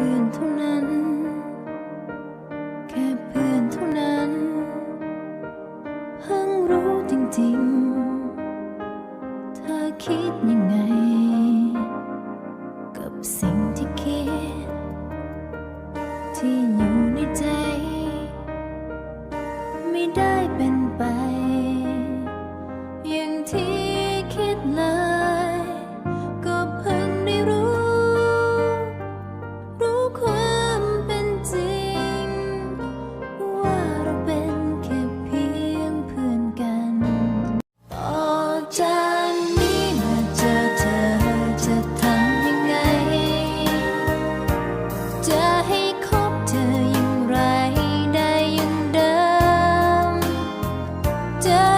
พื่อนเท่านั้น แค่เพื่อนเท่านั้น เพิ่งรู้จริงๆ เธอคิดยังไง กับสิ่งที่คิด ที่อยู่ในใจ ไม่ได้เป็นไป อย่างที่คิดเลย dead.